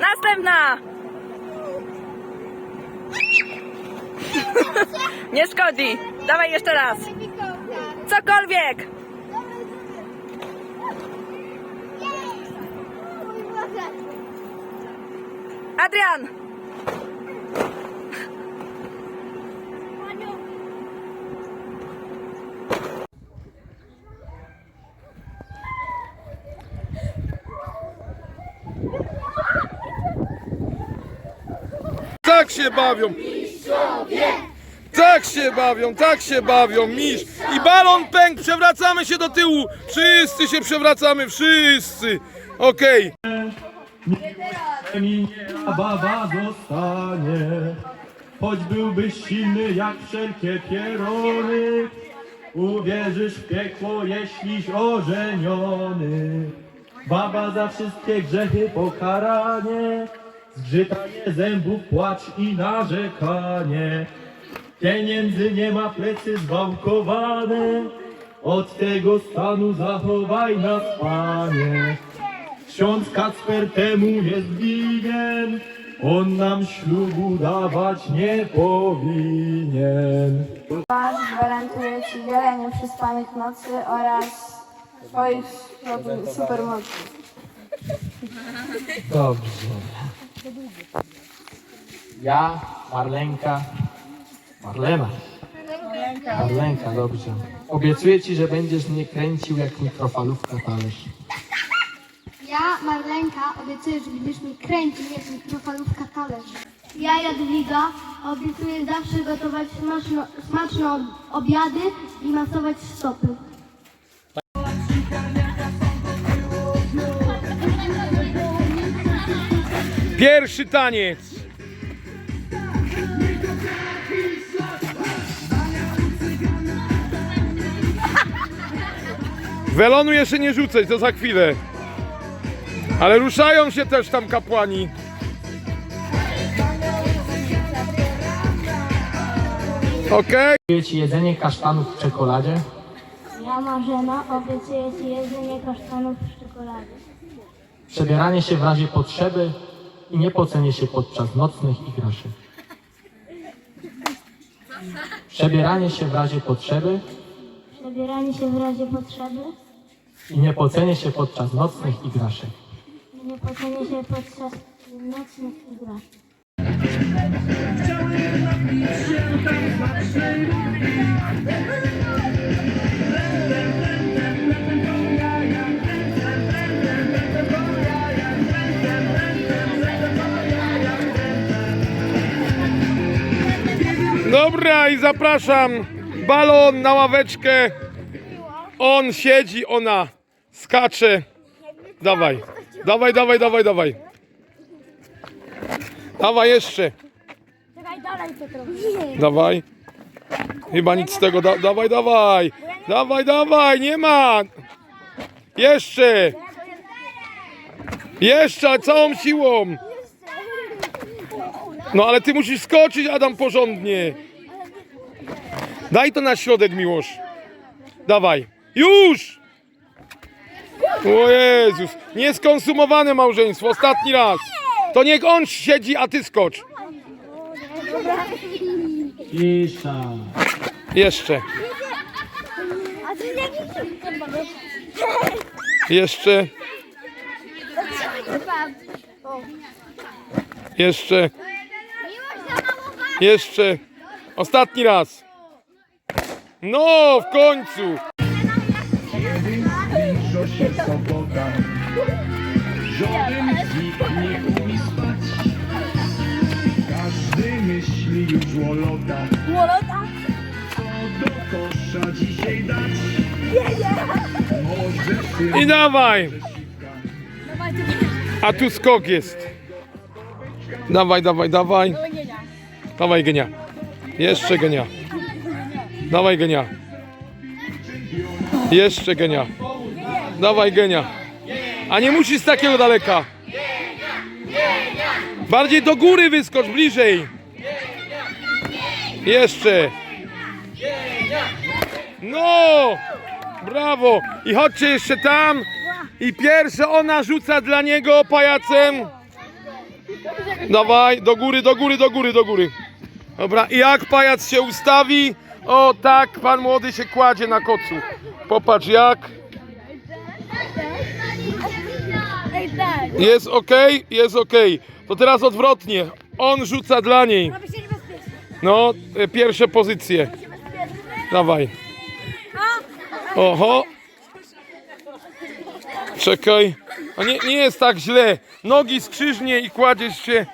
Następna! Nie szkodzi. Dawaj jeszcze raz. Cokolwiek. Adrian! Tak bawią! Tak się bawią, tak się bawią, miś! I balon pęk, przewracamy się do tyłu! Wszyscy się przewracamy, wszyscy! Okej. Minie, a baba zostanie. Choć byłbyś silny jak wszelkie pierony, uwierzysz w piekło, jeśliś ożeniony. Baba za wszystkie grzechy pokaranie, zgrzytanie zębów, płacz i narzekanie. Pieniędzy nie ma, plecy zwałkowane, od tego stanu zachowaj nas, Panie. Ksiądz Kacper temu jest winien, on nam ślubu dawać nie powinien. Pan gwarantuje Ci wiele nieprzespanych nocy oraz Twoich supermocy. Dobrze. Ja, Marlenka, Marlena. Marlenka, dobrze. Obiecuję ci, że będziesz mnie kręcił jak mikrofalówka talerz. Ja, Marlenka, obiecuję, że będziesz mi kręcił jak mikrofalówka talerz. Ja, Jadwiga, obiecuję zawsze gotować smaczne ob- obiady i masować stopy. Pierwszy taniec! Welonu jeszcze nie rzucać, to za chwilę. Ale ruszają się też tam kapłani. Okej. Ci jedzenie kasztanów w czekoladzie. Ja, Marzena, obiecuję Ci jedzenie kasztanów w czekoladzie. Przebieranie się w razie potrzeby i niepocenie się podczas nocnych igraszek. Przebieranie się w razie potrzeby Przebieranie się w razie potrzeby i niepocenie się podczas nocnych igraszek. i nie pocenie się podczas nocnych igraszek. Dobra i zapraszam balon na ławeczkę. On siedzi, ona skacze. Dawaj, dawaj, dawaj, dawaj, dawaj. Dawaj jeszcze. Dawaj. Chyba nic z tego. Da, dawaj, dawaj. Dawaj, dawaj, nie ma. Jeszcze. Jeszcze, całą siłą. No ale ty musisz skoczyć, Adam, porządnie. Daj to na środek, Miłosz. Dawaj. Już! O Jezus. Nieskonsumowane małżeństwo. Ostatni raz. To niech on siedzi, a ty skocz. Cisza. Jeszcze. Jeszcze. Jeszcze. Jeszcze. Ostatni raz. No, w końcu. Się sobota, żaden z nich nie umie spać. Każdy myśli już o lotach, co do kosza dzisiaj dać. Może syn I dawaj. A tu skok jest. Dawaj, dawaj, dawaj. Dawaj genia. Jeszcze genia. Dawaj genia. Jeszcze genia. Dawaj genia. A nie musisz z takiego daleka. Bardziej do góry wyskocz, bliżej. Jeszcze. No! Brawo! I chodźcie jeszcze tam. I pierwsze ona rzuca dla niego pajacem. Dawaj, do góry, do góry, do góry, do góry. Dobra, i jak pajac się ustawi, o tak pan młody się kładzie na kocu. Popatrz jak. Jest ok, jest ok. To teraz odwrotnie. On rzuca dla niej. No, e, pierwsze pozycje. Dawaj. Oho. Czekaj. A nie, nie jest tak źle. Nogi skrzyżnie i kładziesz się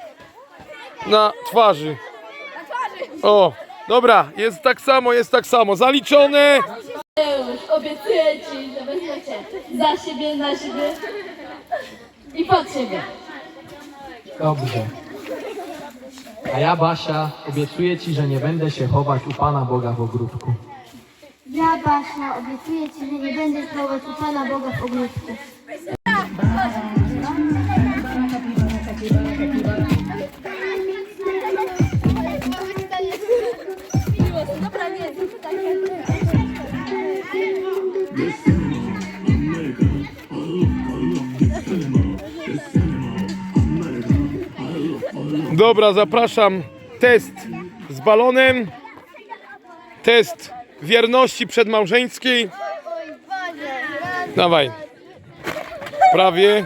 na twarzy. O, dobra, jest tak samo, jest tak samo. Zaliczone. Obiecuję ci, że weźmiecie za siebie, na siebie i pod siebie. Dobrze. A ja, Basia, obiecuję Ci, że nie będę się chować u Pana Boga w ogródku. Ja, Basia, obiecuję Ci, że nie będę próbować u Pana Boga w ogródku. Dobra, zapraszam. Test z balonem. Test wierności przedmałżeńskiej. Dawaj. Prawie.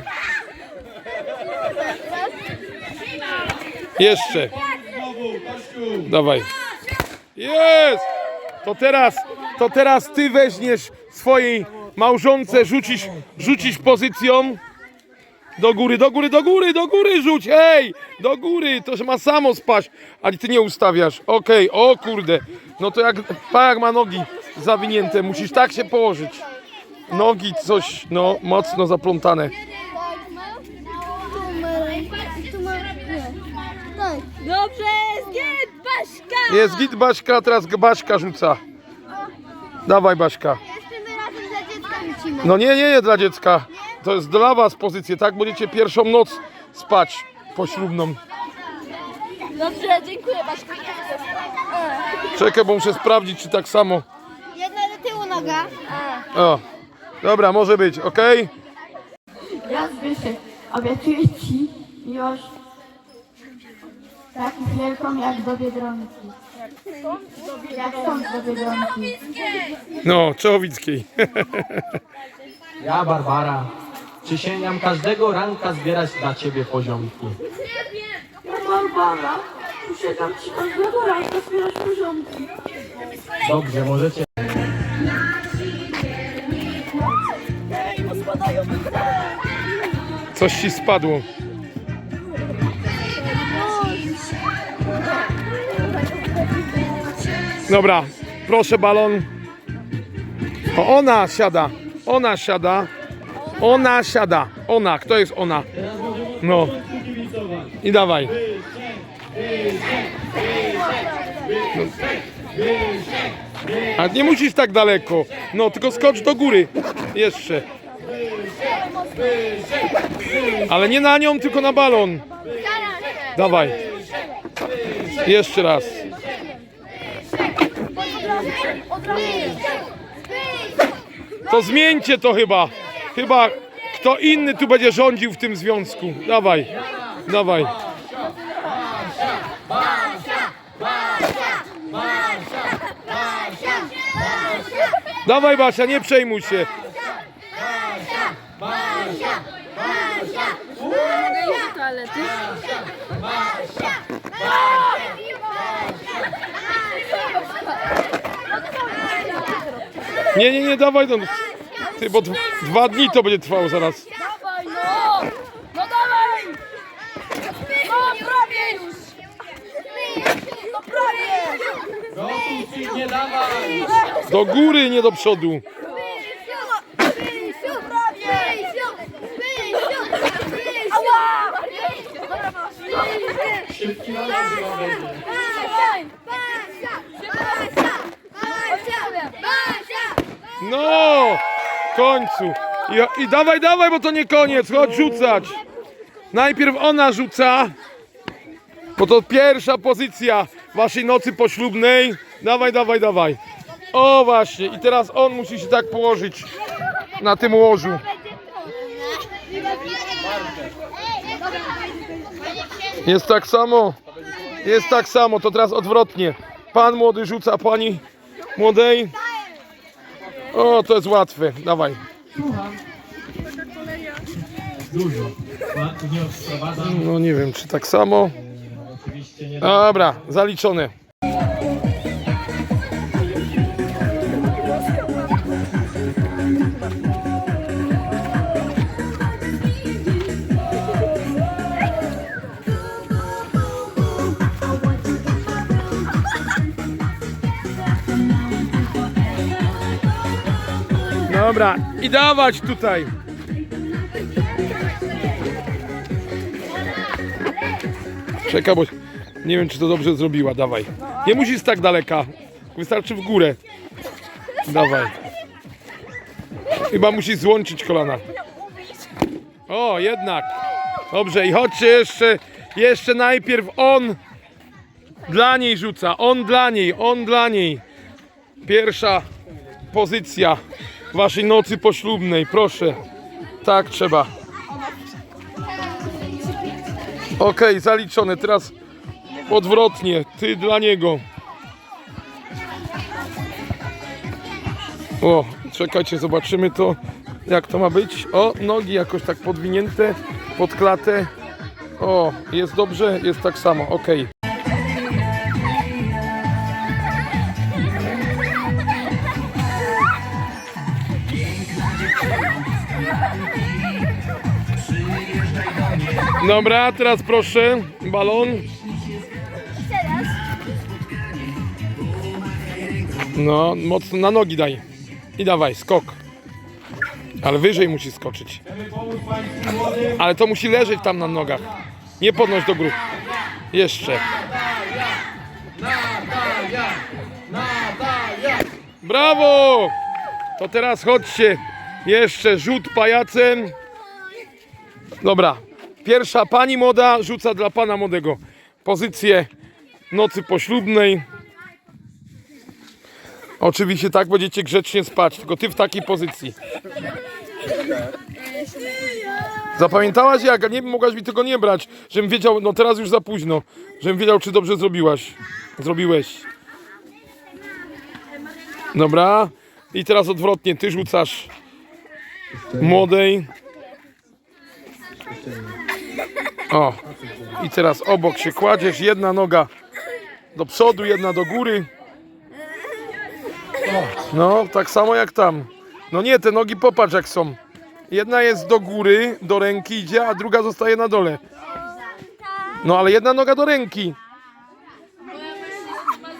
Jeszcze. Dawaj. Jest! To teraz, to teraz ty weźmiesz swojej małżonce, rzucisz, rzucisz pozycją. Do góry, do góry, do góry, do góry rzuć, ej! Do góry, to że ma samo spaść, ale ty nie ustawiasz. Okej, o kurde. No to jak, jak ma nogi zawinięte, musisz tak się położyć. Nogi coś, no, mocno zaplątane. Dobrze, zgięt, Baśka! Jest git Baśka, teraz Baśka rzuca. Dawaj Baśka. No nie, nie, nie dla dziecka. To jest dla was pozycję, tak? Będziecie pierwszą noc spać poślubną. Dobrze, dziękuję, Baśka. Czekaj, bo muszę sprawdzić, czy tak samo. Jedna do tyłu noga. O, dobra, może być, ok? Ja Zbyszek, obiecuję Ci miłość tak wielką jak do Biedronki. No, Czołowickiej. Ja, Barbara, przysięgam każdego ranka zbierać dla Ciebie poziomki. Barbara, przysięgam Ci każdego ranka zbierać porządki. Dobrze, możecie. Coś ci spadło. Dobra, proszę balon. O, ona siada. Ona siada. Ona siada. Ona. Kto jest ona? No. I dawaj. No. A nie musisz tak daleko. No, tylko skocz do góry. Jeszcze. Ale nie na nią, tylko na balon. Dawaj. Jeszcze raz. To zmieńcie to chyba. Chyba kto inny tu będzie rządził w tym związku. Dawaj. Dawaj. Dawaj Basia, nie przejmuj się. Nie, nie, nie, dawaj no. Ty, bo dwa dni to będzie trwało zaraz. Dawaj, no! No dawaj! No, prawie już! No prawie! Do góry, nie do przodu. Szybki na nogi No! W końcu. I, I dawaj, dawaj, bo to nie koniec. Chodź rzucać. Najpierw ona rzuca. Bo to pierwsza pozycja waszej nocy poślubnej. Dawaj, dawaj, dawaj. O właśnie. I teraz on musi się tak położyć na tym łożu. Jest tak samo. Jest tak samo. To teraz odwrotnie. Pan młody rzuca pani młodej. O, to jest łatwe. Dawaj. Dużo. No nie wiem, czy tak samo. Dobra, zaliczone. Dobra, i dawać tutaj. Czekaj, bo nie wiem, czy to dobrze zrobiła. Dawaj. Nie musisz tak daleka. Wystarczy w górę. Dawaj. Chyba musisz złączyć kolana. O, jednak. Dobrze, i chodźcie jeszcze. Jeszcze najpierw on dla niej rzuca. On dla niej, on dla niej. Pierwsza pozycja waszej nocy poślubnej. Proszę. Tak trzeba. Okej, zaliczone. Teraz odwrotnie. Ty dla niego. O, czekajcie, zobaczymy to. Jak to ma być? O, nogi jakoś tak podwinięte pod klatę. O, jest dobrze, jest tak samo. Okej. Dobra, teraz proszę, balon. No, mocno na nogi daj. I dawaj, skok. Ale wyżej musi skoczyć. Ale to musi leżeć tam na nogach. Nie podnoś do góry. Jeszcze. Brawo! To teraz chodźcie. Jeszcze rzut pajacem. Dobra. Pierwsza pani młoda rzuca dla pana młodego pozycję nocy poślubnej. Oczywiście tak będziecie grzecznie spać, tylko ty w takiej pozycji. Zapamiętałaś jak? Nie mogłaś mi tego nie brać, żebym wiedział, no teraz już za późno, żebym wiedział czy dobrze zrobiłaś. Zrobiłeś. Dobra. I teraz odwrotnie, ty rzucasz młodej. O. I teraz obok się kładziesz, jedna noga do przodu, jedna do góry. No, tak samo jak tam. No nie, te nogi popatrz jak są. Jedna jest do góry, do ręki idzie, a druga zostaje na dole. No ale jedna noga do ręki.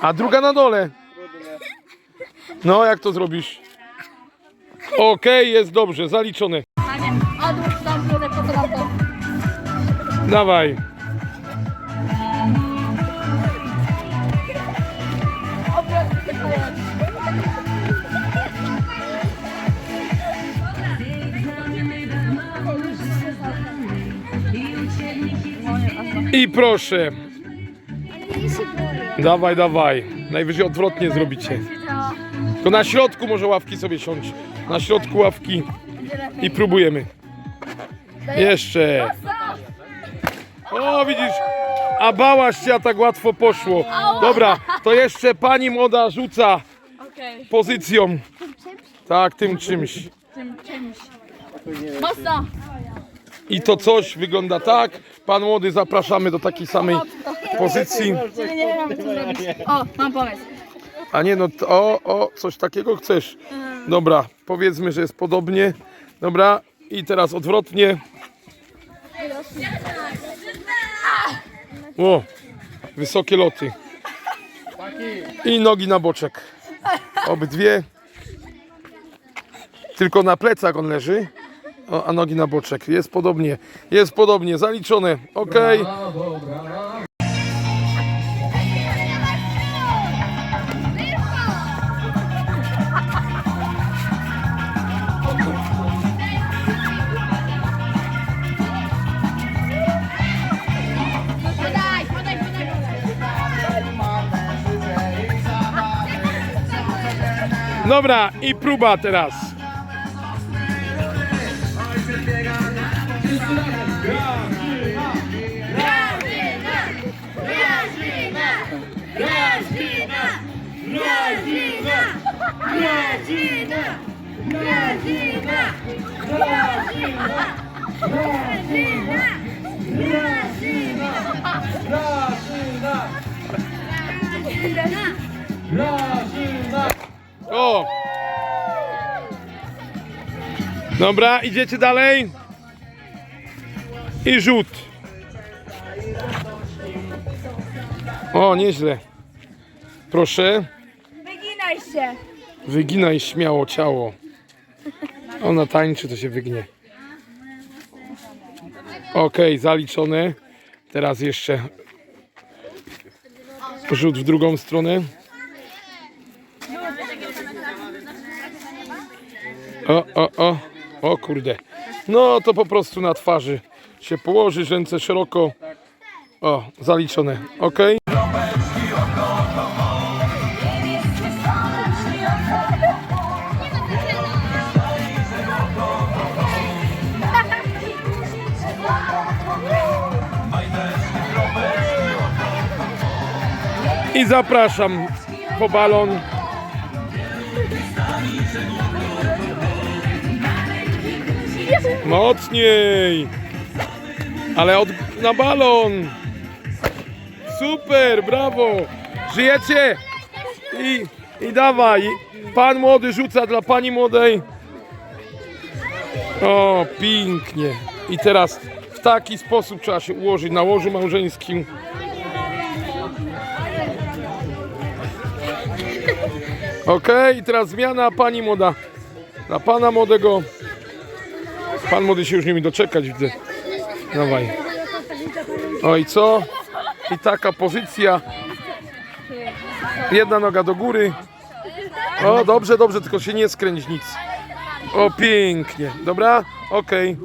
A druga na dole. No, jak to zrobisz? Okej, jest dobrze, zaliczone. Odłóż tam górę, po co tam to? Dawaj. I proszę. Dawaj, dawaj. Najwyżej odwrotnie zrobicie. To na środku może ławki sobie siąść. Na środku ławki. I próbujemy. Jeszcze. O, widzisz, a bałaś się, a tak łatwo poszło. Dobra, to jeszcze pani młoda rzuca pozycją. Tak, tym czymś. Mocno! I to coś wygląda tak. Pan młody zapraszamy do takiej samej pozycji. O, mam pomysł. A nie, no o, o, coś takiego chcesz. Dobra, powiedzmy, że jest podobnie. Dobra, i teraz odwrotnie. O, wysokie loty. I nogi na boczek. Obydwie. Tylko na plecach on leży. O, a nogi na boczek. Jest podobnie. Jest podobnie. Zaliczone. Ok. Dobra, i próba teraz. O! Dobra, idziecie dalej. I rzut. O, nieźle. Proszę. Wyginaj się. Wyginaj śmiało ciało. Ona tańczy, to się wygnie. Okej, zaliczone. Teraz jeszcze rzut w drugą stronę. O, o, o, o kurde. No to po prostu na twarzy się położy, ręce szeroko. O, zaliczone. Ok. I zapraszam po balon. Mocniej! Ale od, na balon! Super, brawo! Żyjecie? I, I dawaj! Pan młody rzuca dla pani młodej. O, pięknie. I teraz w taki sposób trzeba się ułożyć na łożu małżeńskim. Okej, i teraz zmiana pani młoda. Dla pana młodego. Pan młody się już nie mi doczekać, widzę. Dawaj. O i co? I taka pozycja. Jedna noga do góry. O, dobrze, dobrze, tylko się nie skręć nic. O, pięknie. Dobra? Okej.